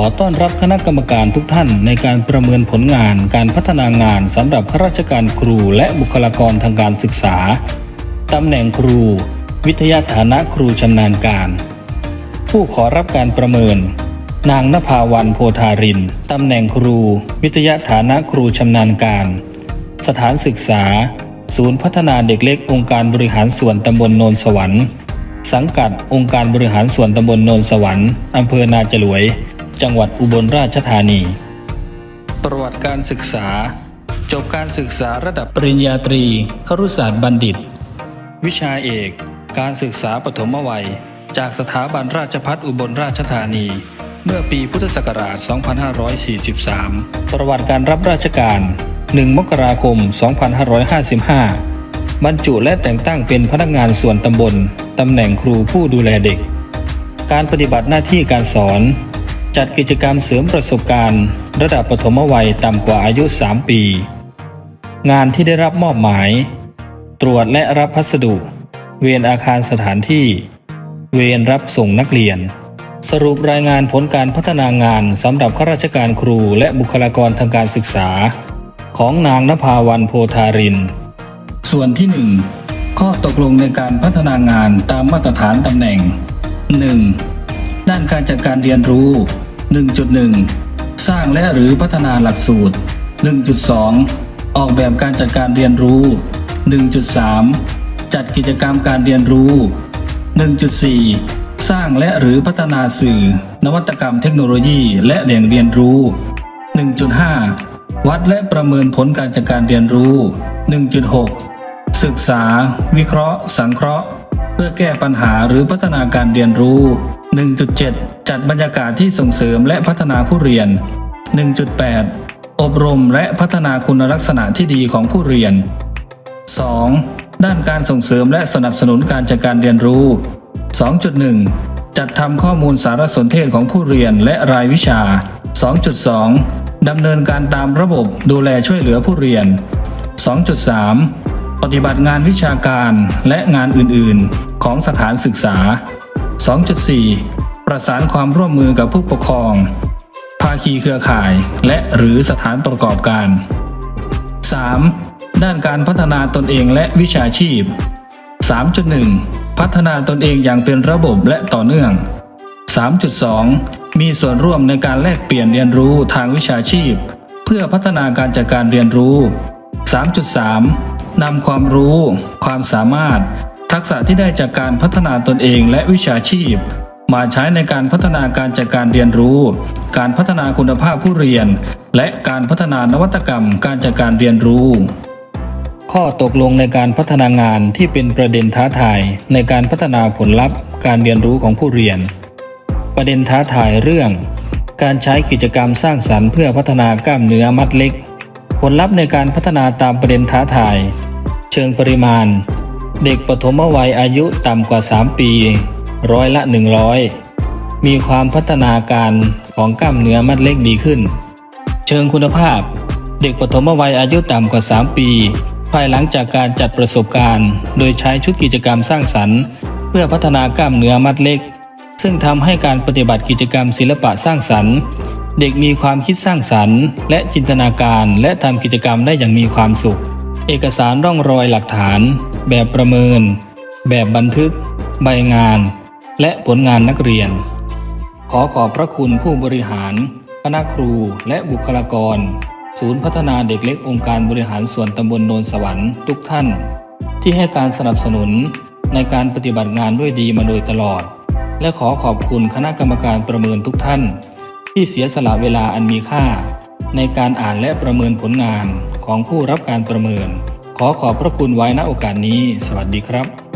อต้อนรับคณะกรรมการทุกท่านในการประเมินผลงานการพัฒนางานสำหรับข้าราชการครูและบุคลากรทางการศึกษาตำแหน่งครู วิทยาฐานะครูชำนาญการ ผู้ขอรับการประเมิน นางนภาวันโพธารินตำแหน่งครู วิทยาฐานะครูชำนาญการ สถานศึกษา ศูนย์พัฒนาเด็กเล็กองค์การบริหารส่วนตำบลโนนสวรรค์ สังกัดองค์การบริหารส่วนตำบลโนนสวรรค์อำเภอนาจลวย จังหวัดอุบลราชธานี ประวัติการศึกษา จบการศึกษาระดับปริญญาตรีครุศาสตร์บัณฑิต วิชาเอก การศึกษาปฐมวัย จากสถาบันราชภัฏอุบลราชธานี เมื่อปีพุทธศักราช 2543 ประวัติการรับราชการ 1 มกราคม 2555 บรรจุและแต่งตั้งเป็นพนักงานส่วนตำบล ตำแหน่งครูผู้ดูแลเด็กการปฏิบัติหน้าที่การสอน จัดกิจกรรมเสริมประสบการณ์ ระดับปฐมวัยต่ำกว่าอายุ 3 ปี งานที่ได้รับมอบหมาย ตรวจและรับพัสดุ เวียนอาคารสถานที่ เวียนรับส่งนักเรียน สรุปรายงานผลการพัฒนางานสำหรับข้าราชการครูและบุคลากรทางการศึกษา ของนางนภาวันโพธาริน ส่วนที่ 1 ข้อตกลงในการพัฒนางานตามมาตรฐานตำแหน่ง 1. ด้านการจัดการเรียนรู้ 1.1 สร้างและหรือพัฒนาหลักสูตร 1.2 ออกแบบการจัดการเรียนรู้ 1.3 จัดกิจกรรมการเรียนรู้ 1.4 สร้างและหรือพัฒนาสื่อ นวัตกรรมเทคโนโลยี และแหล่งเรียนรู้ 1.5 วัดและประเมินผลการจัดการเรียนรู้ 1.6 ศึกษา วิเคราะห์ สังเคราะห์ เพื่อแก้ปัญหาหรือพัฒนาการเรียนรู้ 1.7 จัดบรรยากาศที่ส่งเสริมและพัฒนาผู้เรียน 1.8 อบรมและพัฒนาคุณลักษณะที่ดีของผู้เรียน 2. ด้านการส่งเสริมและสนับสนุนการจัดการเรียนรู้ 2.1 จัดทำข้อมูลสารสนเทศของผู้เรียนและรายวิชา 2.2 ดำเนินการตามระบบดูแลช่วยเหลือผู้เรียน 2.3 ปฏิบัติงานวิชาการและงานอื่น ๆ ของสถานศึกษา 2.4 ประสานความร่วมมือกับผู้ปกครอง ภาคีเครือข่าย และหรือสถานประกอบการ 3. ด้านการพัฒนาตนเองและวิชาชีพ 3.1 พัฒนาตนเองอย่างเป็นระบบและต่อเนื่อง 3.2 มีส่วนร่วมในการแลกเปลี่ยนเรียนรู้ทางวิชาชีพ เพื่อพัฒนาการจัดการเรียนรู้ 3.3 นำความรู้ ความสามารถ ทักษะที่ได้จากการพัฒนาตนเองและวิชาชีพ มาใช้ในการพัฒนาการจัดการเรียนรู้ การพัฒนาคุณภาพผู้เรียน และการพัฒนานวัตกรรมการจัดการเรียนรู้ ข้อตกลงในการพัฒนางานที่เป็นประเด็นท้าทายในการพัฒนาผลลัพธ์ การเรียนรู้ของผู้เรียน ประเด็นท้าทายเรื่อง การใช้กิจกรรมสร้างสรรค์เพื่อพัฒนากล้ามเนื้อมัดเล็ก ผลลัพธ์ในการพัฒนาตามประเด็นท้าทาย เชิงปริมาณ เด็กปฐมวัยอายุต่ำกว่า 3 ปี ร้อยละ 100 มีความพัฒนาการของกล้ามเนื้อมัดเล็กดีขึ้น เชิงคุณภาพ เด็กปฐมวัยอายุต่ำกว่า 3 ปี ภายหลังจากการจัดประสบการณ์ โดยใช้ชุดกิจกรรมสร้างสรรค์ เพื่อพัฒนากล้ามเนื้อมัดเล็ก ซึ่งทำให้การปฏิบัติกิจกรรมศิลปะสร้างสรรค์ เด็กมีความคิดสร้างสรรค์ และจินตนาการและทำกิจกรรมได้อย่างมีความสุข เอกสารร่องรอยหลักฐาน แบบประเมิน แบบบันทึก ใบงาน และผลงานนักเรียน ขอขอบพระคุณผู้บริหาร คณะครูและบุคลากร ศูนย์พัฒนาเด็กเล็กองค์การบริหารส่วนตำบลโนนสวรรค์ทุกท่าน ที่ให้การสนับสนุนในการปฏิบัติงานด้วยดีมาโดยตลอด และขอขอบคุณคณะกรรมการประเมินทุกท่าน ที่เสียสละเวลาอันมีค่า ในการอ่านและประเมินผลงานของผู้รับการประเมิน ขอขอบพระคุณไว้ณโอกาสนี้ สวัสดีครับ